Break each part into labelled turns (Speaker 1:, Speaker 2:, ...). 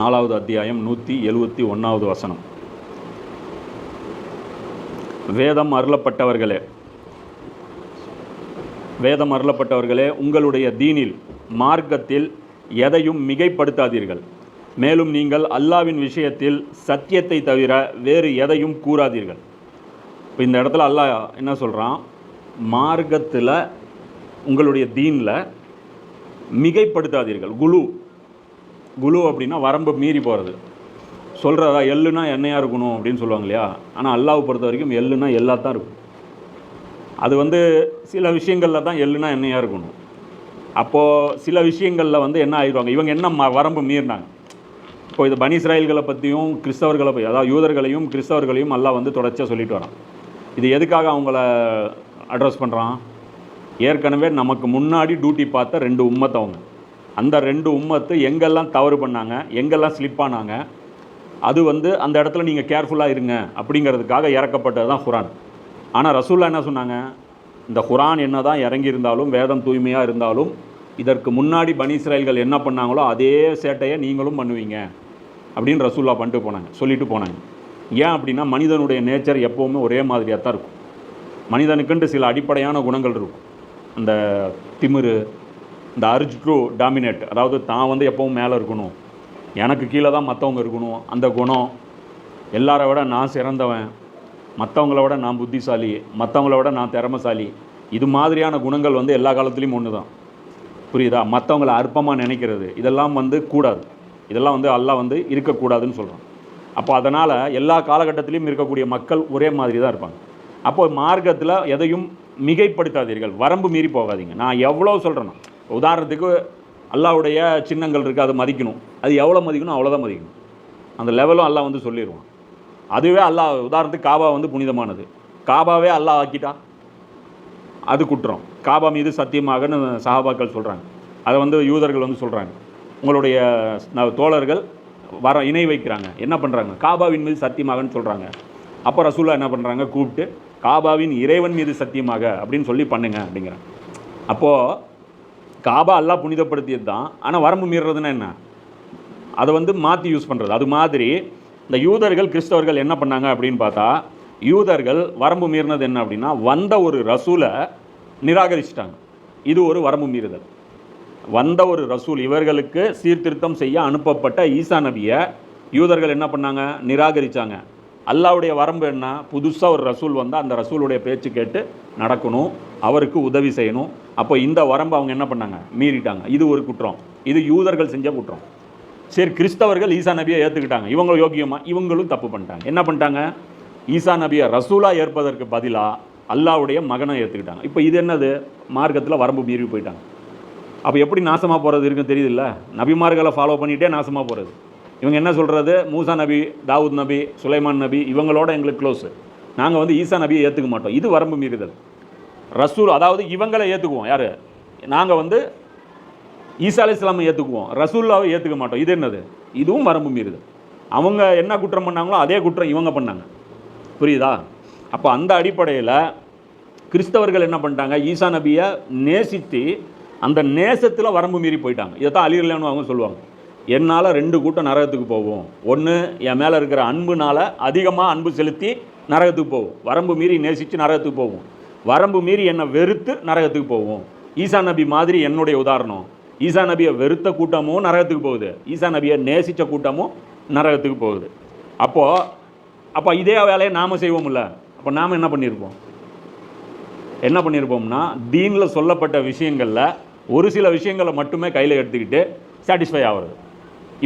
Speaker 1: நாலாவது அத்தியாயம் நூற்றி எழுவத்தி ஒன்றாவது வசனம். வேதம் அருளப்பட்டவர்களே வேதம் அருளப்பட்டவர்களே உங்களுடைய தீனில் மார்க்கத்தில் எதையும் மிகைப்படுத்தாதீர்கள். மேலும் நீங்கள் அல்லாவின் விஷயத்தில் சத்தியத்தை தவிர வேறு எதையும் கூறாதீர்கள். இப்போ இந்த இடத்துல அல்லாஹ் என்ன சொல்கிறான் மார்க்கத்தில் உங்களுடைய தீனில் மிகைப்படுத்தாதீர்கள். குழு குழு அப்படின்னா வரம்பு மீறி போகிறது சொல்கிறதா எள்ளுனா எண்ணெயாக இருக்கணும் அப்படின்னு சொல்லுவாங்க இல்லையா? ஆனால் அல்லாவை பொறுத்த வரைக்கும் எள்ளுனா எல்லாத்தான் தான் இருக்கும். அது வந்து சில விஷயங்களில் தான் எள்ளுனா எண்ணெயாக இருக்கணும். அப்போது சில விஷயங்களில் வந்து என்ன ஆயிடுவாங்க இவங்க என்ன ம வரம்பு மீறினாங்க? இப்போ இது பனிஸ்ராயல்களை பற்றியும் கிறிஸ்தவர்களை பற்றி அதாவது யூதர்களையும் கிறிஸ்தவர்களையும் எல்லாம் வந்து தொடர்ச்சியாக சொல்லிட்டு வரான். இது எதுக்காக அவங்கள அட்ரஸ் பண்ணுறான் ஏற்கனவே நமக்கு முன்னாடி டியூட்டி பார்த்த ரெண்டு உம்மத்தவங்க அந்த ரெண்டு உம்மத்து எங்கெல்லாம் தவறு பண்ணாங்க எங்கெல்லாம் ஸ்லிப் ஆனாங்க அது வந்து அந்த இடத்துல நீங்கள் கேர்ஃபுல்லாக இருங்க அப்படிங்கிறதுக்காக இறக்கப்பட்டது தான் குரான். ஆனால் ரசூல்லா என்ன சொன்னாங்க? இந்த குரான் என்ன தான் இறங்கியிருந்தாலும் வேதம் தூய்மையாக இருந்தாலும் இதற்கு முன்னாடி பனி இஸ்ராயல்கள் என்ன பண்ணாங்களோ அதே சேட்டையை நீங்களும் பண்ணுவீங்க அப்படின்னு ரசூல்லா பண்ணிட்டு போனாங்க சொல்லிட்டு போனாங்க. ஏன் அப்படின்னா மனிதனுடைய நேச்சர் எப்போவுமே ஒரே மாதிரியாக தான் இருக்கும். மனிதனுக்குன்ட்டு சில அடிப்படையான குணங்கள் இருக்கும். அந்த திமிரு இந்த அர்ஜ் டு டாமினேட் அதாவது தான் வந்து எப்பவும் மேலே இருக்கணும். எனக்கு கீழே தான் மற்றவங்க இருக்கணும். அந்த குணம் எல்லாரை விட நான் சிறந்தவன். மற்றவங்கள விட நான் புத்திசாலி. மற்றவங்கள விட நான் திறமசாலி. இது மாதிரியான குணங்கள் வந்து எல்லா காலத்துலேயும் ஒன்று தான் புரியுதா? மற்றவங்கள அற்பமாக நினைக்கிறது. இதெல்லாம் வந்து கூடாது. இதெல்லாம் வந்து எல்லாம் வந்து இருக்கக்கூடாதுன்னு சொல்கிறான் அப்போ அதனால் எல்லா காலகட்டத்திலையும் இருக்கக்கூடிய மக்கள் ஒரே மாதிரி தான் இருப்பாங்க. அப்போ மார்க்கத்தில் எதையும் மிகைப்படுத்தாதீர்கள். வரம்பு மீறி போகாதீங்க. நான் எவ்வளோ சொல்கிறேன்னா உதாரணத்துக்கு அல்லாவுடைய சின்னங்கள் இருக்குது அதை மதிக்கணும். அது எவ்வளோ மதிக்கணும்? அவ்வளோதான் மதிக்கணும். அந்த லெவலும் அல்லாஹ் வந்து சொல்லிடுவான் அதுவே அல்லாஹ் உதாரணத்துக்கு காபா வந்து புனிதமானது. காபாவே அல்லாஹ் ஆக்கிட்டா? அது குற்றம். காபா மீது சத்தியமாகன்னு சஹாபாக்கள் சொல்கிறாங்க அதை வந்து யூதர்கள் வந்து சொல்கிறாங்க உங்களுடைய தோழர்கள் வர இணை வைக்கிறாங்க. என்ன பண்ணுறாங்க காபாவின் மீது சத்தியமாகன்னு சொல்கிறாங்க அப்போ ரசூலா என்ன பண்ணுறாங்க கூப்பிட்டு காபாவின் இறைவன் மீது சத்தியமாக அப்படின்னு சொல்லி பண்ணுங்க அப்படிங்கிறாங்க. அப்போது காபா அல்லா புனிதப்படுத்தியது தான் ஆனால் வரம்பு மீறுறதுன்னா என்ன? அதை வந்து மாற்றி யூஸ் பண்ணுறது அது மாதிரி இந்த யூதர்கள் கிறிஸ்தவர்கள் என்ன பண்ணாங்க அப்படின்னு பார்த்தா யூதர்கள் வரம்பு மீறினது என்ன அப்படின்னா வந்த ஒரு ரசூலை நிராகரிச்சிட்டாங்க. இது ஒரு வரம்பு மீறுதல். வந்த ஒரு ரசூல் இவர்களுக்கு சீர்திருத்தம் செய்ய அனுப்பப்பட்ட ஈசா நபியை யூதர்கள் என்ன பண்ணாங்க? நிராகரிச்சாங்க. அல்லாவுடைய வரம்பு என்ன? புதுசாக ஒரு ரசூல் வந்தால் அந்த ரசூலுடைய பேச்சு கேட்டு நடக்கணும். அவருக்கு உதவி செய்யணும். அப்போ இந்த வரம்பு அவங்க என்ன பண்ணாங்க? மீறிட்டாங்க. இது ஒரு குற்றம். இது யூதர்கள் செஞ்ச குற்றம். சரி கிறிஸ்தவர்கள் ஈசா நபியை ஏற்றுக்கிட்டாங்க இவங்க யோக்கியமாக இவங்களும் தப்பு பண்ணிட்டாங்க. என்ன பண்ணிட்டாங்க? ஈசா நபியை ரசூலாக ஏற்பதற்கு பதிலாக அல்லாவுடைய மகனை ஏற்றுக்கிட்டாங்க இப்போ இது என்னது? மார்க்கத்தில் வரம்பு மீறி போயிட்டாங்க. அப்போ எப்படி நாசமாக போகிறது இருக்குன்னு தெரியுதுல்ல? நபிமார்களை ஃபாலோ பண்ணிகிட்டே நாசமாக போகிறது இவங்க என்ன சொல்கிறது மூசா நபி தாவூத் நபி சுலைமான் நபி இவங்களோட எங்களுக்கு க்ளோஸு நாங்கள் வந்து ஈசா நபியை ஏற்றுக்க மாட்டோம். இது வரம்பு மீறுதல். ரசூல் அதாவது இவங்களை ஏற்றுக்குவோம் யார்? நாங்கள் வந்து ஈசா அலி இஸ்லாமை ஏற்றுக்குவோம் ரசூல்லாவை ஏற்றுக்க மாட்டோம். இது என்னது? இதுவும் வரம்பு மீறுது. அவங்க என்ன குற்றம் பண்ணாங்களோ அதே குற்றம் இவங்க பண்ணாங்க. புரியுதா? அப்போ அந்த அடிப்படையில் கிறிஸ்தவர்கள் என்ன பண்ணிட்டாங்க? ஈசா நபியை நேசித்து அந்த நேசத்தில் வரம்பு மீறி போயிட்டாங்க. இதை தான் அலிரலான்னு அவங்க சொல்லுவாங்க. என்னால் ரெண்டு கூட்டம் நரகத்துக்கு போகும். ஒன்று என் மேலே இருக்கிற அன்புனால் அதிகமாக அன்பு செலுத்தி நரகத்துக்கு போகும். வரம்பு மீறி நேசித்து நரகத்துக்கு போகும். வரம்பு மீறி என்னை வெறுத்து நரகத்துக்கு போவோம் ஈசா நபி மாதிரி என்னுடைய உதாரணம். ஈசா நபியை வெறுத்த கூட்டமும் நரகத்துக்கு போகுது. ஈசா நபியை நேசித்த கூட்டமும் நரகத்துக்கு போகுது. அப்போது அப்போ இதே வேலையை நாம் செய்வோம்ல. அப்போ நாம் என்ன பண்ணியிருப்போம் என்ன பண்ணியிருப்போம்னா தீனில் சொல்லப்பட்ட விஷயங்களில் ஒரு சில விஷயங்களை மட்டுமே கையில் எடுத்துக்கிட்டு சாட்டிஸ்ஃபை ஆகிறது.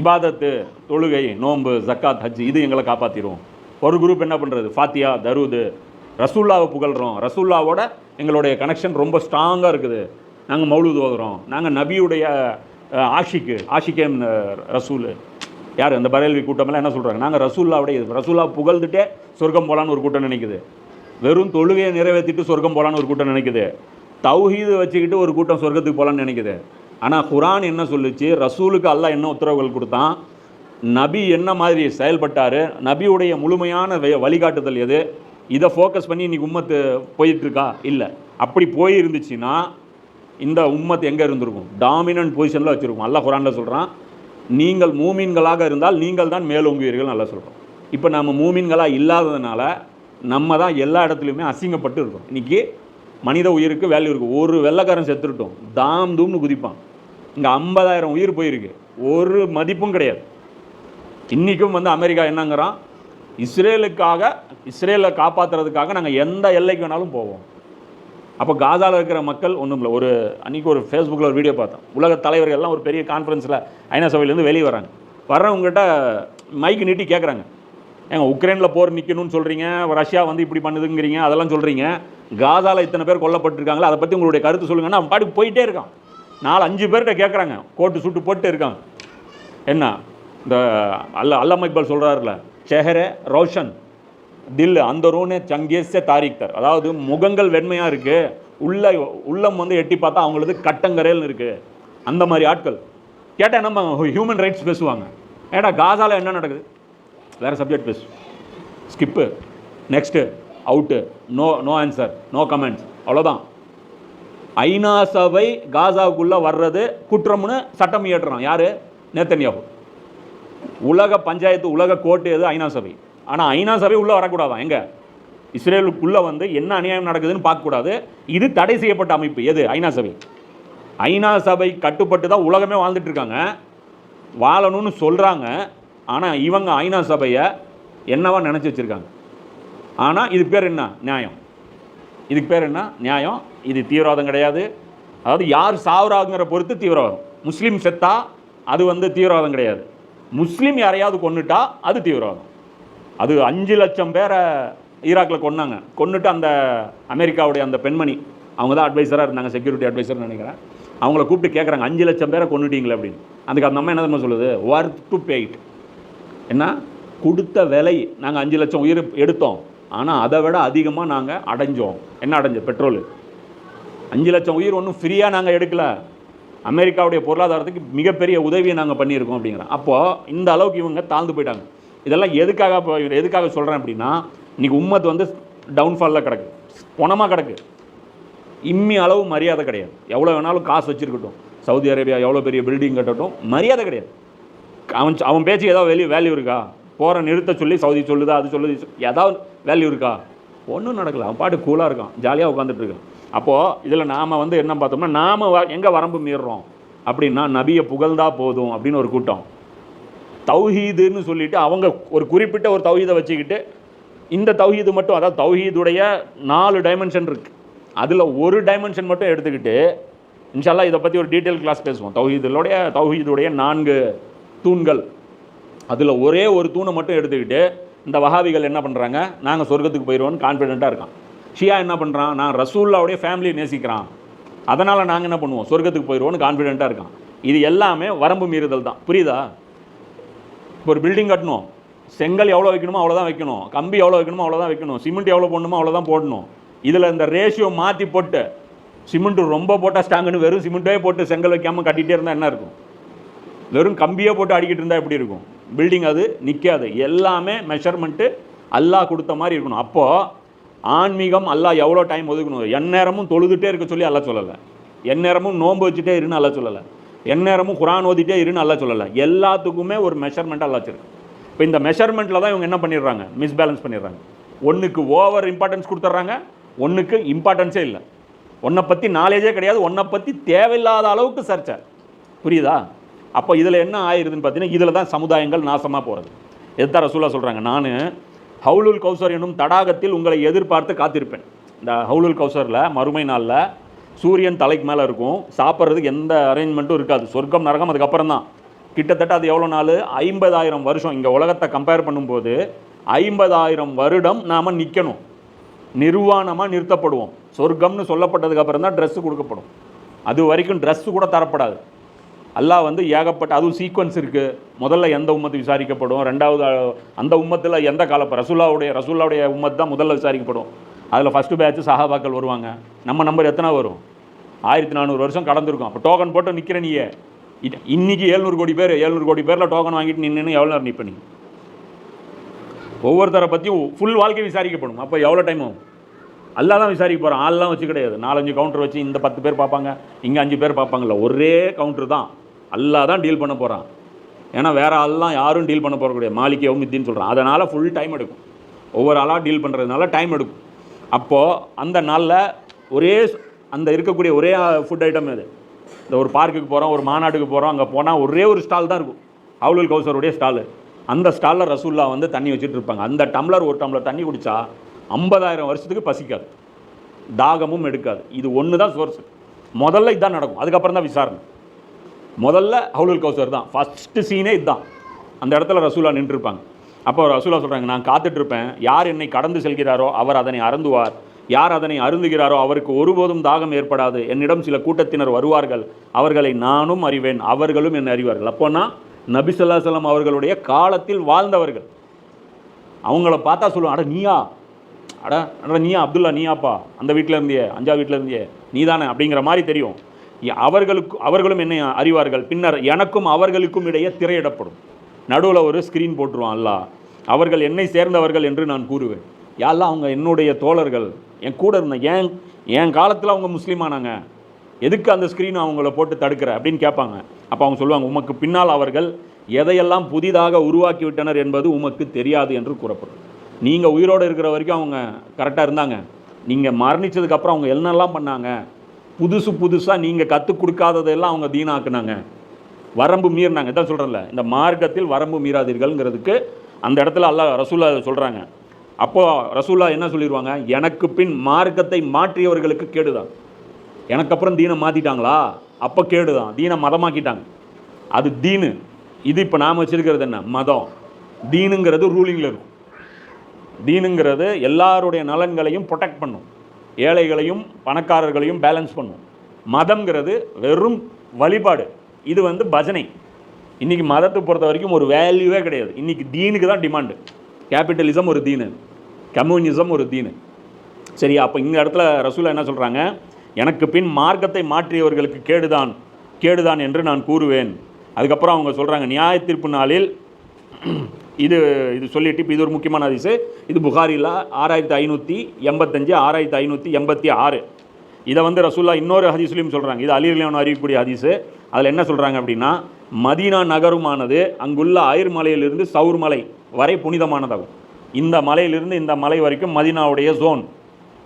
Speaker 1: இபாதத்து தொழுகை நோன்பு ஜக்காத் ஹஜ் இது எங்களை காப்பாற்றிடும் ஒரு குரூப் என்ன பண்ணுறது ஃபாத்தியா தருது ரசூல்லாவை புகழ்கிறோம் ரசூல்லாவோட எங்களுடைய கனெக்ஷன் ரொம்ப ஸ்ட்ராங்காக இருக்குது. நாங்கள் மௌலூது ஓதுறோம். நாங்கள் நபியுடைய ஆஷிக்கு ஆஷிகே ரசூல். யார்? அந்த பரேல்வி கூட்டமெல்லாம் என்ன சொல்கிறாங்க நாங்கள் ரசூல்லாவுடைய ரசூல்லா புகழ்ந்துட்டே சொர்க்கம் போகலான்னு ஒரு கூட்டம் நினைக்குது. வெறும் தொழுகையை நிறைவேற்றிட்டு சொர்க்கம் போகலான்னு ஒரு கூட்டம் நினைக்குது. தௌஹீது வச்சுக்கிட்டு ஒரு கூட்டம் சொர்க்கத்துக்கு போகலான்னு நினைக்குது. ஆனால் குரான் என்ன சொல்லுச்சு? ரசூலுக்கு அல்லாஹ் என்ன உத்தரவுகள் கொடுத்தான்? நபி என்ன மாதிரி செயல்பட்டார்? நபியுடைய முழுமையான வழிகாட்டுதல் எது? இதை ஃபோக்கஸ் பண்ணி இன்றைக்கி உம்மத்து போயிட்டுருக்கா? இல்லை. அப்படி போயிருந்துச்சுன்னா இந்த உம்மத் எங்கே இருந்திருக்கும்? டாமினன்ட் பொசிஷனில் வச்சுருக்கும். அல்லாஹ் குரானில் சொல்கிறான் நீங்கள் மூமீன்களாக இருந்தால் நீங்கள் தான் மேலோங்குவீர்கள் நல்லா சொல்கிறோம் இப்போ நம்ம மூமீன்களாக இல்லாததுனால நம்ம தான் எல்லா இடத்துலையுமே அசிங்கப்பட்டு இருக்கோம். இன்றைக்கி மனித உயிருக்கு வேல்யூ இருக்குது ஒரு வெள்ளைக்காரன் செத்துருட்டோம். தாம் தூம்னு குதிப்பான். இங்கே ஐம்பதாயிரம் உயிர் போயிருக்கு. ஒரு மதிப்பும் கிடையாது. இன்றைக்கும் வந்து அமெரிக்கா என்னங்கிறான்? இஸ்ரேலுக்காக இஸ்ரேலை காப்பாற்றுறதுக்காக நாங்கள் எந்த எல்லைக்கு வேணாலும் போவோம். அப்போ காசாவில் இருக்கிற மக்கள் ஒன்றும் இல்லை. ஒரு அன்றைக்கி ஒரு ஃபேஸ்புக்கில் ஒரு வீடியோ பார்த்தோம். உலக தலைவர்கள் எல்லாம் ஒரு பெரிய கான்ஃபரன்ஸில் ஐநா சபையிலேருந்து வெளியே வராங்க. வர்றவங்ககிட்ட மைக்கு நீட்டி கேட்குறாங்க ஏங்க உக்ரைனில் போர் நிற்கணும்னு சொல்கிறீங்க ரஷ்யா வந்து இப்படி பண்ணுதுங்கிறீங்க அதெல்லாம் சொல்கிறீங்க காசாவில் இத்தனை பேர் கொல்லப்பட்டிருக்காங்களா அதை பற்றி உங்களுடைய கருத்து சொல்லுங்கன்னா அவன் பாட்டுக்கு போயிட்டே இருக்கான். நாலு அஞ்சு பேர்கிட்ட கேட்குறாங்க கோட்டு சுட்டு போட்டு இருக்காங்க என்ன? இந்த அல்ல அல்லா இக்பால் சொல்கிறாருல செஹரே ரோஷன். தில் அந்த ரூனே சங்கேச தாரிக்தர். அதாவது முகங்கள் வெண்மையாக இருக்குது உள்ள உள்ளம் வந்து எட்டி பார்த்தா அவங்களது கட்டங்கரையில் இருக்குது அந்த மாதிரி ஆட்கள். கேட்டால் நம்ம ஹியூமன் ரைட்ஸ் பேசுவாங்க. ஏடா காசாவில் என்ன நடக்குது? வேறு சப்ஜெக்ட் பேசு. Skip next out no no answer no comments அவ்வளோதான் ஐநா சபை காசாவுக்குள்ளே வர்றது குற்றம்னு சட்டம் இயற்றுறான். யார்? நேத்தன்யாகு. உலக பஞ்சாயத்து உலக கோர்ட்டு எது? ஐநா சபை. ஆனால் ஐநா சபை உள்ளே வரக்கூடாதான் எங்கே? இஸ்ரேலுக்குள்ளே வந்து என்ன அநியாயம் நடக்குதுன்னு பார்க்கக்கூடாது. இது தடை செய்யப்பட்ட அமைப்பு. எது? ஐநா சபை. ஐநா சபை கட்டுப்பட்டு தான் உலகமே வாழ்ந்துட்டு இருக்காங்க. வாழணும்னு சொல்கிறாங்க ஆனால் இவங்க ஐநா சபையை என்னவா நினச்சி வச்சுருக்காங்க? ஆனால் இது பேர் என்ன? நியாயம். இதுக்கு பேர் என்ன? நியாயம். இது தீவிரவாதம் கிடையாது. அதாவது யார் சாவுறாங்கிற பொறுத்து தீவிரவாதம். முஸ்லீம் செத்தா அது வந்து தீவிரவாதம் கிடையாது. முஸ்லீம் யாரையாவது கொண்டுட்டா அது தீவிரவாதம். அது அஞ்சு லட்சம் பேரை ஈராக்கில் கொன்னாங்க. கொண்டுட்டு அந்த அமெரிக்காவுடைய அந்த பெண்மணி அவங்க தான் அட்வைசராக இருந்தாங்க செக்யூரிட்டி அட்வைசர்னு நினைக்கிறேன். அவங்கள கூப்பிட்டு கேட்குறாங்க அஞ்சு லட்சம் பேரை கொண்டுட்டீங்களே அப்படின்னு. அதுக்கு அந்த அம்மா என்ன தெரியுமா சொல்லுது? ஒர்த் டு பேய்ட் என்ன? கொடுத்த விலை நாங்கள் அஞ்சு லட்சம் உயிர் எடுத்தோம். ஆனால் அதை விட அதிகமாக நாங்கள் அடைஞ்சோம். என்ன அடைஞ்சோம்? பெட்ரோலு. அஞ்சு லட்சம் உயிர் ஒன்றும் ஃப்ரீயாக நாங்கள் எடுக்கலை. அமெரிக்காவுடைய பொருளாதாரத்துக்கு மிகப்பெரிய உதவியை நாங்கள் பண்ணியிருக்கோம் அப்படிங்கிறோம் அப்போது இந்த அளவுக்கு இவங்க தாழ்ந்து போயிட்டாங்க. இதெல்லாம் எதுக்காக இப்போ எதுக்காக சொல்கிறேன் அப்படின்னா இன்றைக்கி உம்மத் வந்து டவுன்ஃபாலில் கிடக்கு. பணமாக கிடக்கு. இம்மி அளவு மரியாதை கிடையாது. எவ்வளோ வேணாலும் காசு வச்சுருக்கட்டும். சவுதி அரேபியா எவ்வளோ பெரிய பில்டிங் கட்டட்டும். மரியாதை கிடையாது. அவன் அவன் பேச்சு ஏதாவது வெளியே வேல்யூ இருக்கா? போகிற நிறுத்த சொல்லி சவுதி சொல்லுதா அது சொல்லுது ஏதாவது வேல்யூ இருக்கா? ஒன்றும் நடக்கல. அவன் பாட்டு கூலாக இருக்கான். ஜாலியாக உட்காந்துட்டு இருக்கான். அப்போது இதில் நாம் வந்து என்ன பார்த்தோம்னா நாம் எங்கே வரம்பு மீறுறோம்? அப்படின்னா நபியை புகழ்ந்தா போதும் அப்படின்னு ஒரு கூட்டம். தௌஹீதுன்னு சொல்லிட்டு அவங்க ஒரு குறிப்பிட்ட ஒரு தௌஹீதை வச்சுக்கிட்டு இந்த தௌஹீது மட்டும் அதாவது தௌஹீதுடைய நாலு டைமென்ஷன் இருக்குது அதில் ஒரு டைமென்ஷன் மட்டும் எடுத்துக்கிட்டு இன்ஷால்லா இதை பற்றி ஒரு டீட்டெயில் கிளாஸ் பேசுவோம். தௌஹீதுடைய தௌஹீதுடைய நான்கு தூண்கள். அதில் ஒரே ஒரு தூணை மட்டும் எடுத்துக்கிட்டு இந்த வகாவிகள் என்ன பண்ணுறாங்க நாங்கள் சொர்க்கத்துக்கு போயிடுவோம்னு கான்ஃபிடெண்ட்டாக இருக்கான். ஷியா என்ன பண்ணுறான் நான் ரசூல்லாவுடைய ஃபேமிலியை நேசிக்கிறான். அதனால் நாங்கள் என்ன பண்ணுவோம்? சொர்க்கத்துக்கு போயிடுவோம்னு கான்ஃபிடென்ட்டாக இருக்கான். இது எல்லாமே வரம்பு மீறுதல் தான். புரியுதா? இப்போ ஒரு பில்டிங் கட்டணும். செங்கல் எவ்வளோ வைக்கணுமோ அவ்வளோதான் வைக்கணும். கம்பி எவ்வளோ வைக்கணுமோ அவ்வளோதான் வைக்கணும். சிமெண்ட் எவ்வளோ போடணுமோ அவ்வளோதான் போடணும். இதில் இந்த ரேஷியோ மாற்றி போட்டு சிமெண்ட்டு ரொம்ப போட்டால் ஸ்ட்ராங்குன்னு வெறும் சிமெண்ட்டே போட்டு செங்கல் வைக்காமல் கட்டிகிட்டே இருந்தால் என்ன இருக்கும்? வெறும் கம்பியே போட்டு அடிக்கிட்டு இருந்தால் எப்படி இருக்கும்? பில்டிங் அது நிற்காது எல்லாமே மெஷர்மெண்ட்டு அல்லாஹ் கொடுத்த மாதிரி இருக்கணும். அப்போது ஆன்மீகம் அல்லாஹ் எவ்வளோ டைம் ஒதுக்கணும்? எந்நேரமும் தொழுதுகிட்டே இருக்க சொல்லி அல்ல சொல்லலை. எந்நேரமும் நோன்பு வச்சுட்டே இருன்னு அல்ல சொல்லலை. எந்நேரமும் குரான் ஓதிட்டே இருன்னு அல்ல சொல்லலை. எல்லாத்துக்குமே ஒரு மெஷர்மெண்ட் அல்ல வச்சிருக்கு இப்போ இந்த மெஷர்மெண்ட்டில் தான் இவங்க என்ன பண்ணிடுறாங்க? மிஸ்பேலன்ஸ் பண்ணிடுறாங்க. ஒன்றுக்கு ஓவர் இம்பார்ட்டன்ஸ் கொடுத்துட்றாங்க ஒன்றுக்கு இம்பார்ட்டன்ஸே இல்லை. ஒன்றை பற்றி நாலேஜே கிடையாது ஒன்றை பற்றி தேவையில்லாத அளவுக்கு சர்ச்சை. புரியுதா? அப்போ இதில் என்ன ஆயிருதுன்னு பார்த்தீங்கன்னா இதில் தான் சமுதாயங்கள் நாசமாக போகிறது எதுதான் ரசூலாக சொல்கிறாங்க நான் ஹவுலுல் கௌசர் என்னும் தடாகத்தில் உங்களை எதிர்பார்த்து காத்திருப்பேன். இந்த ஹவுலுல் கௌசரில் மறுமை நாளில் சூரியன் தலைக்கு மேலே இருக்கும். சாப்பிட்றதுக்கு எந்த அரேஞ்ச்மெண்ட்டும் இருக்காது. சொர்க்கம் நரகம் அதுக்கப்புறம் தான். கிட்டத்தட்ட அது எவ்வளோ நாள்? ஐம்பதாயிரம் வருஷம். இங்கே உலகத்தை கம்பேர் பண்ணும்போது ஐம்பதாயிரம் வருடம் நாம் நிற்கணும் நிர்வாணமாக நிறுத்தப்படுவோம். சொர்க்கம்னு சொல்லப்பட்டதுக்கப்புறம் தான் ட்ரெஸ்ஸு கொடுக்கப்படும். அது வரைக்கும் ட்ரெஸ்ஸு கூட தரப்படாது. அல்லாஹ் வந்து ஏகப்பட்ட அதுவும் சீக்வன்ஸ் இருக்குது முதல்ல எந்த உம்மத்து விசாரிக்கப்படும்? ரெண்டாவது அந்த உம்மத்தில் எந்த காலப்ப ரசூல்லாவுடைய ரசூல்லாவுடைய உம்மத் தான் முதல்ல விசாரிக்கப்படும். அதில் ஃபஸ்ட்டு பேட்ச் சஹாபாக்கள் வருவாங்க. நம்ம நம்பர் எத்தனை வரும்? ஆயிரத்தி நானூறு வருஷம் கடந்திருக்கும். அப்போ டோக்கன் போட்டு நிற்கிற நீயே. இன்றைக்கி இன்னைக்கு ஏழ்நூறு கோடி பேர் ஏழ்நூறு கோடி பேரில் டோக்கன் வாங்கிட்டு நின்று எவ்வளோ நேரம் நிற்ப நீ? ஒவ்வொருத்தரை பற்றியும் ஃபுல் வாழ்க்கை விசாரிக்கப்படும். அப்போ எவ்வளோ டைம் ஆகும்? அல்லா தான் விசாரிக்க போகிறோம் ஆள்லாம் வச்சு கிடையாது. நாலஞ்சு கவுண்டர் வச்சு இந்த பத்து பேர் பார்ப்பாங்க. இங்கே அஞ்சு பேர் பார்ப்பாங்கல்ல. ஒரே கவுண்டர் தான். அல்லா தான் டீல் பண்ண போகிறான் ஏன்னா வேறு ஆள்லாம் யாரும் டீல் பண்ண போகக்கூடிய மாலிக் யௌமித்தின்னு சொல்கிறான் அதனால் ஃபுல் டைம் எடுக்கும். ஒவ்வொரு ஆளாக டீல் பண்ணுறதுனால டைம் எடுக்கும். அப்போது அந்த நாளில் ஒரே அந்த இருக்கக்கூடிய ஒரே ஃபுட் ஐட்டம் இது இந்த ஒரு பார்க்குக்கு போகிறோம் ஒரு மாநாட்டுக்கு போகிறோம் அங்கே போனால் ஒரே ஒரு ஸ்டால் தான் இருக்கும். அவுலுல் கௌசருடைய ஸ்டாலு அந்த ஸ்டாலில் ரசூல்லா வந்து தண்ணி வச்சுட்டு இருப்பாங்க. அந்த டம்ளர் ஒரு டம்ளர் தண்ணி குடித்தா ஐம்பதாயிரம் வருஷத்துக்கு பசிக்காது. தாகமும் எடுக்காது. இது ஒன்று தான் சோர்ஸ் முதல்ல இதுதான் நடக்கும். அதுக்கப்புறம் தான் விசாரணை. முதல்ல அவுலுல் கௌசர் தான். ஃபஸ்ட்டு சீனே இதுதான். அந்த இடத்துல ரசூலா நின்றுருப்பாங்க. அப்போ ரசூலா சொல்கிறாங்க நான் காத்துட்ருப்பேன். யார் என்னை கடந்து செல்கிறாரோ அவர் அதனை அருந்துவார். யார் அதனை அருந்துகிறாரோ அவருக்கு ஒருபோதும் தாகம் ஏற்படாது. என்னிடம் சில கூட்டத்தினர் வருவார்கள். அவர்களை நானும் அறிவேன். அவர்களும் என்னை அறிவார்கள். அப்போனா நபிசல்லா சொல்லம் அவர்களுடைய காலத்தில் வாழ்ந்தவர்கள். அவங்கள பார்த்தா சொல்லுவாங்க அட நீயா? அட அட நீயா அப்துல்லா நீயாப்பா? அந்த வீட்டில் இருந்தியே அஞ்சா வீட்டில் இருந்தியே. நீ தானே அப்படிங்கிற மாதிரி தெரியும். அவர்களுக்கு அவர்களும் என்னை அறிவார்கள். பின்னர் எனக்கும் அவர்களுக்கும் இடையே திரையிடப்படும். நடுவில் ஒரு ஸ்க்ரீன் போட்டுருவான். அல்லா அவர்கள் என்னை சேர்ந்தவர்கள் என்று நான் கூறுவேன். யாரெல்லாம் அவங்க என்னுடைய தோழர்கள். என் கூட இருந்த ஏன் என் காலத்தில் அவங்க முஸ்லீமானாங்க எதுக்கு அந்த ஸ்க்ரீன் அவங்கள போட்டு தடுக்கிற? அப்படின்னு கேட்பாங்க. அப்போ அவங்க சொல்லுவாங்க உமக்கு பின்னால் அவர்கள் எதையெல்லாம் புதிதாக உருவாக்கி விட்டனர் என்பது உமக்கு தெரியாது என்று கூறப்படும். நீங்கள் உயிரோடு இருக்கிற வரைக்கும் அவங்க கரெக்டாக இருந்தாங்க. நீங்கள் மரணிச்சதுக்கப்புறம் அவங்க என்னெல்லாம் பண்ணாங்க? புதுசு புதுசாக நீங்கள் கற்றுக் கொடுக்காததெல்லாம் அவங்க தீனாக்குனாங்க. வரம்பு மீறினாங்க. இதான் சொல்கிறேன்ல இந்த மார்க்கத்தில் வரம்பு மீறாதீர்கள்ங்கிறதுக்கு அந்த இடத்துல அல்லாஹ் ரசூல்லா சொல்கிறாங்க அப்போது ரசூல்லா என்ன சொல்லிடுவாங்க எனக்கு பின் மார்க்கத்தை மாற்றியவர்களுக்கு கேடுதான். எனக்கு அப்புறம் தீனை மாற்றிட்டாங்களா அப்போ கேடுதான். தீனை மதமாக்கிட்டாங்க. அது தீனு. இது இப்போ நாம் வச்சிருக்கிறது என்ன? மதம். தீனுங்கிறது ரூலிங்கில் இருக்கும். தீனுங்கிறது எல்லாருடைய நலன்களையும் ப்ரொடெக்ட் பண்ணும். ஏழைகளையும் பணக்காரர்களையும் பேலன்ஸ் பண்ணும். மதம்ங்கிறது வெறும் வழிபாடு. இது வந்து பஜனை. இன்றைக்கி மதத்தை பொறுத்த வரைக்கும் ஒரு வேல்யூவே கிடையாது. இன்றைக்கி தீனுக்கு தான் டிமாண்டு கேபிட்டலிசம் ஒரு தீனு. கம்யூனிசம் ஒரு தீனு. சரி அப்போ இந்த இடத்துல ரசூலா என்ன சொல்கிறாங்க எனக்கு பின் மார்க்கத்தை மாற்றியவர்களுக்கு கேடுதான் கேடுதான் என்று நான் கூறுவேன். அதுக்கப்புறம் அவங்க சொல்கிறாங்க நியாய தீர்ப்பு நாளில் இது இது சொல்லிட்டு இப்போ இது ஒரு முக்கியமான அதிசு இது புகாரில் ஆறாயிரத்தி ஐநூற்றி எண்பத்தஞ்சு ஆறாயிரத்தி ஐநூற்றி எண்பத்தி ஆறு. இதை வந்து ரசூல்லா இன்னொரு ஹதீஸ்லையும் சொல்கிறாங்க இது அலிர்லேவன் அறிவிக்கக்கூடிய ஹதீஸு. அதில் என்ன சொல்கிறாங்க அப்படின்னா மதீனா நகருமானது அங்குள்ள ஐர் மலையிலிருந்து சவுர் மலை வரை புனிதமானதாகும். இந்த மலையிலிருந்து இந்த மலை வரைக்கும் மதீனாவுடைய ஜோன்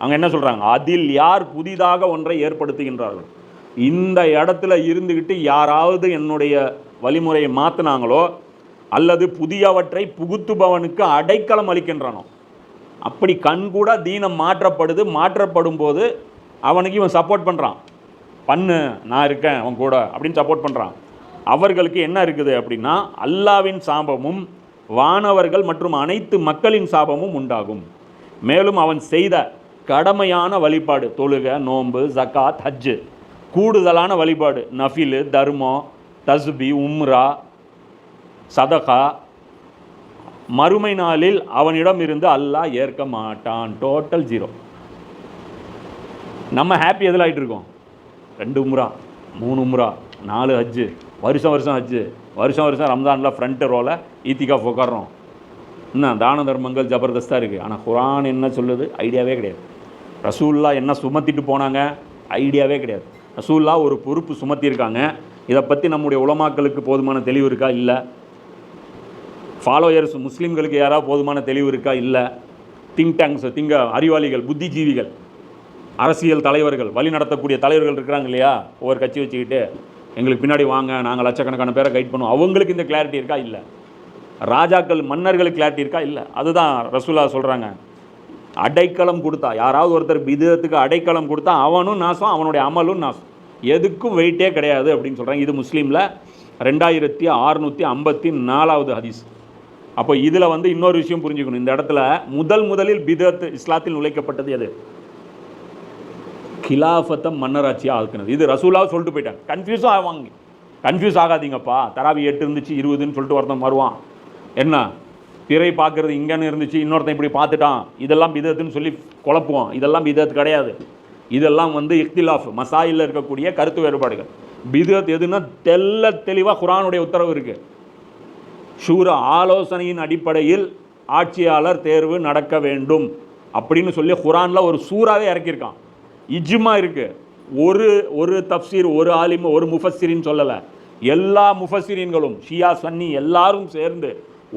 Speaker 1: அங்கே என்ன சொல்கிறாங்க அதில் யார் புதிதாக ஒன்றை ஏற்படுத்துகின்றார்கள்? இந்த இடத்துல இருந்துக்கிட்டு யாராவது என்னுடைய வழிமுறையை மாற்றினாங்களோ அல்லது புதியவற்றை புகுத்துபவனுக்கு அடைக்கலம் அளிக்கின்றனோ? அப்படி கண்கூட தீனம் மாற்றப்படுது மாற்றப்படும் போது அவனுக்கு இவன் சப்போர்ட் பண்ணுறான் பண்ணு நான் இருக்கேன் அவன் கூட அப்படின்னு சப்போர்ட் பண்ணுறான் அவர்களுக்கு என்ன இருக்குது அப்படின்னா அல்லாவின் சாபமும் வானவர்கள் மற்றும் அனைத்து மக்களின் சாபமும் உண்டாகும். மேலும் அவன் செய்த கடமையான வழிபாடு தொழுக நோன்பு ஜக்காத் ஹஜ்ஜு கூடுதலான வழிபாடு நஃபிலு தர்மம் தஸ்பி உம்ரா சதகா மறுமை நாளில் அவனிடம் இருந்து அல்லாஹ் ஏற்க மாட்டான். டோட்டல் ஜீரோ நம்ம ஹாப்பி எதில் ஆகிட்டு இருக்கோம் ரெண்டு உம்ரா மூணு உம்ரா நாலு ஹஜ்ஜு வருஷம் வருஷம் ஹஜ்ஜு வருஷம் வருஷம் ரம்ஜானில் ஃப்ரண்ட் ரோவில் ஈத்திகா உட்காடுறோம் என்ன தான தர்மங்கள் ஜபர்தஸ்தாக இருக்குது ஆனால் குரான் என்ன சொல்லுது? ஐடியாவே கிடையாது. ரசூல்லா என்ன சுமத்திட்டு போனாங்க? ஐடியாவே கிடையாது. ரசூல்லா ஒரு பொறுப்பு சுமத்தியிருக்காங்க. இதை பற்றி நம்முடைய உலமாக்களுக்கு போதுமான தெளிவு இருக்கா? இல்லை. ஃபாலோயர்ஸ் முஸ்லீம்களுக்கு யாராவது போதுமான தெளிவு இருக்கா? இல்லை. திங்க் டேங்க்ஸ் திங்க அறிவாளிகள் புத்திஜீவிகள் அரசியல் தலைவர்கள் வழி நடத்தக்கூடிய தலைவர்கள் இருக்கிறாங்க இல்லையா? ஒவ்வொரு கட்சி வச்சுக்கிட்டு எங்களுக்கு பின்னாடி வாங்க நாங்கள் லட்சக்கணக்கான பேரை கைட் பண்ணுவோம். அவங்களுக்கு இந்த கிளாரிட்டி இருக்கா? இல்லை. ராஜாக்கள் மன்னர்களுக்கு கிளாரிட்டி இருக்கா? இல்லை. அதுதான் ரசூலா சொல்கிறாங்க அடைக்கலம் கொடுத்தா யாராவது ஒருத்தர் விதத்துக்கு அடைக்கலம் கொடுத்தா அவனும் நாசம் அவனுடைய அமலும் நாசம். எதுக்கும் வெயிட்டே கிடையாது அப்படின்னு சொல்கிறாங்க இது முஸ்லீமில் ரெண்டாயிரத்தி அறுநூற்றி ஐம்பத்தி நாலாவது ஹதீஸ். அப்போ இதில் வந்து இன்னொரு விஷயம் புரிஞ்சுக்கணும். இந்த இடத்துல முதல் முதலில் பிதத் இஸ்லாத்தில் நுழைக்கப்பட்டது எது? கிலாஃபத்தை மன்னராட்சியாக ஆக்குனது. இது ரசூலாக சொல்லிட்டு போயிட்டாங்க. கன்ஃபியூஸும் ஆவாங்க. கன்ஃபியூஸ் ஆகாதீங்கப்பா. தராவி எட்டு இருந்துச்சு இருபதுன்னு சொல்லிட்டு ஒருத்தன் வருவான். என்ன? திரை பார்க்குறது இங்கேன்னு இருந்துச்சு இன்னொருத்தன் இப்படி பார்த்துட்டான். இதெல்லாம் பிதத்துன்னு சொல்லி குழப்புவோம் இதெல்லாம் பிதத் கிடையாது. இதெல்லாம் வந்து இக்திலாஃப் மசாயில் இருக்கக்கூடிய கருத்து வேறுபாடுகள். பிதத் எதுன்னா தெல்ல தெளிவாக குரானுடைய உத்தரவு இருக்குது சூர ஆலோசனையின் அடிப்படையில் ஆட்சியாளர் தேர்வு நடக்க வேண்டும் அப்படின்னு சொல்லி குரானில் ஒரு சூறாவே இறக்கியிருக்கான். இஜ்மா இருக்குது ஒரு ஒரு தப்சீர் ஒரு ஆலிம் ஒரு முஃபஸிரின்னு சொல்லலை. எல்லா முஃபஸிரின்களும் ஷியா சன்னி எல்லாரும் சேர்ந்து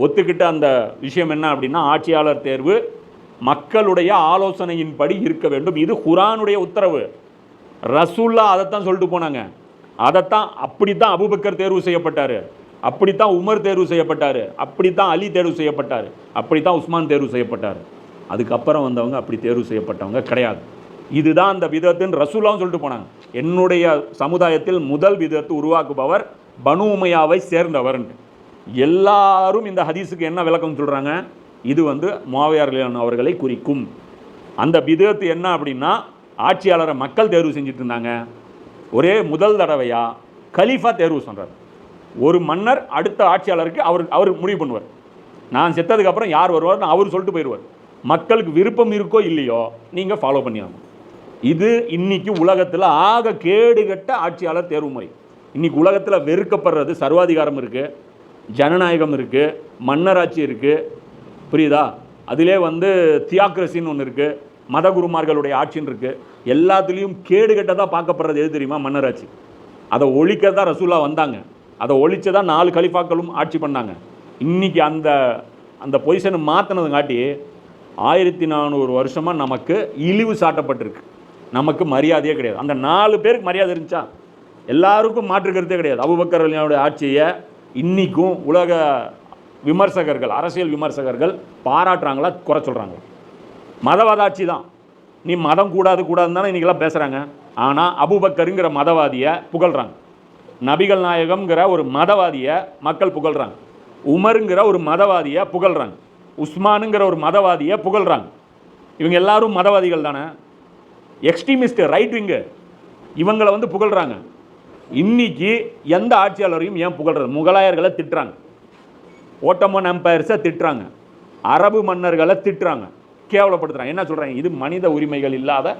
Speaker 1: ஒத்துக்கிட்ட அந்த விஷயம் என்ன அப்படின்னா ஆட்சியாளர் தேர்வு மக்களுடைய ஆலோசனையின்படி இருக்க வேண்டும். இது குரானுடைய உத்தரவு. ரசூல்லா அதைத்தான் சொல்லிட்டு போனாங்க. அதைத்தான் அப்படித்தான் அபுபக்கர் தேர்வு செய்யப்பட்டார். அப்படித்தான் உமர் தேர்வு செய்யப்பட்டார். அப்படித்தான் அலி தேர்வு செய்யப்பட்டார். அப்படித்தான் உஸ்மான் தேர்வு செய்யப்பட்டார். அதுக்கப்புறம் வந்தவங்க அப்படி தேர்வு செய்யப்பட்டவங்க கிடையாது. இதுதான் அந்த விதத்துன்னு ரசூலாவும் சொல்லிட்டு போனாங்க. என்னுடைய சமுதாயத்தில் முதல் விதத்தை உருவாக்குபவர் பனு உமையாவை சேர்ந்தவர்ன்ட்டு. எல்லாரும் இந்த ஹதீஸுக்கு என்ன விளக்கம் சொல்கிறாங்க இது வந்து மாவையார் அவர்களை குறிக்கும். அந்த விதத்து என்ன அப்படின்னா ஆட்சியாளரை மக்கள் தேர்வு செஞ்சுட்டு இருந்தாங்க. ஒரே முதல் தடவையா கலீஃபா தேர்வு சொல்கிறார் ஒரு மன்னர் அடுத்த ஆட்சியாளருக்கு அவர் அவர் முடிவு பண்ணுவார். நான் செத்ததுக்கப்புறம் யார் வருவார்னு அவர் சொல்லிட்டு போயிடுவார். மக்களுக்கு விருப்பம் இருக்கோ இல்லையோ நீங்கள் ஃபாலோ பண்ணிடணும் இது இன்னைக்கு உலகத்தில் ஆக கேடுகட்ட ஆட்சியாளர் தேர்வு முறை. இன்னைக்கு உலகத்தில் வெறுக்கப்படுறது சர்வாதிகாரம் இருக்குது ஜனநாயகம் இருக்குது மன்னராட்சி இருக்குது புரியுதா? அதிலே வந்து தியாக்ரஸின்னு ஒன்று இருக்குது மதகுருமார்களுடைய ஆட்சின்னு இருக்குது எல்லாத்துலேயும் கேடுகட்டதாக பார்க்கப்படுறது எது தெரியுமா? மன்னராட்சி. அதை ஒழிக்க தான் ரசூலா வந்தாங்க. அதை ஒழிச்சு தான் நாலு கலிஃபாக்களும் ஆட்சி பண்ணாங்க. இன்றைக்கி அந்த அந்த பொசிஷனை மாற்றினதுங்காட்டி ஆயிரத்தி நானூறு வருஷமாக நமக்கு இழிவு சாட்டப்பட்டிருக்கு. நமக்கு மரியாதையே கிடையாது. அந்த நாலு பேருக்கு மரியாதை இருந்துச்சா? எல்லாருக்கும் மாற்று கருத்தே கிடையாது. அபுபக்கர் அலியாவுடைய ஆட்சியை இன்றைக்கும் உலக விமர்சகர்கள் அரசியல் விமர்சகர்கள் பாராட்டுறாங்களா குறை சொல்கிறாங்க மதவாத ஆட்சி தான். நீ மதம் கூடாது கூடாதுன்னு தானே இன்றைக்கெல்லாம் பேசுகிறாங்க ஆனால் அபுபக்கருங்கிற மதவாதியை புகழ்கிறாங்க நபிகள் நாயகம்ங்கிற ஒரு மதவாதியை மக்கள் புகழ்கிறாங்க உமருங்கிற ஒரு மதவாதியை புகழ்கிறாங்க உஸ்மானுங்கிற ஒரு மதவாதியை புகழ்கிறாங்க இவங்க எல்லாரும் மதவாதிகள் தானே? எக்ஸ்ட்ரீமிஸ்ட் ரைட் விங்கு இவங்களை வந்து புகழ்கிறாங்க இன்னைக்கு எந்த ஆட்சியாளரையும் ஏன் புகழ்கிறது முகலாயர்களை திட்டுறாங்க. ஓட்டமன் எம்பையர்ஸை திட்டுறாங்க. அரபு மன்னர்களை திட்டுறாங்க. கேவலப்படுத்துகிறாங்க என்ன சொல்கிறாங்க இது மனித உரிமைகள் இல்லாத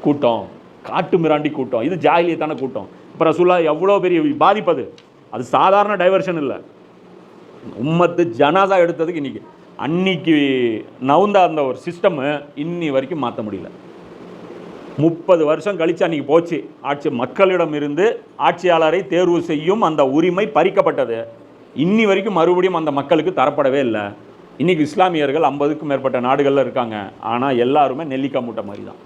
Speaker 1: கூட்டம். காட்டு மிராண்டி கூட்டம். இது ஜாகிலியத்தான கூட்டம். இப்போ ரசூல்லா எவ்வளோ பெரிய பாதிப்பது அது? சாதாரண டைவர்ஷன் இல்லை. உம்மத்து ஜனாதா எடுத்ததுக்கு இன்னைக்கு அன்னைக்கு நவுந்த அந்த ஒரு சிஸ்டமு இன்னி வரைக்கும் மாற்ற முடியல. முப்பது வருஷம் கழிச்சு அன்றைக்கி போச்சு. ஆட்சி மக்களிடம் இருந்து ஆட்சியாளரை தேர்வு செய்யும் அந்த உரிமை பறிக்கப்பட்டது. இன்னி வரைக்கும் மறுபடியும் அந்த மக்களுக்கு தரப்படவே இல்லை. இன்னைக்கு இஸ்லாமியர்கள் ஐம்பதுக்கும் மேற்பட்ட நாடுகளில் இருக்காங்க. ஆனால் எல்லாருமே நெல்லிக்காய் மூட்டை மாதிரி தான்.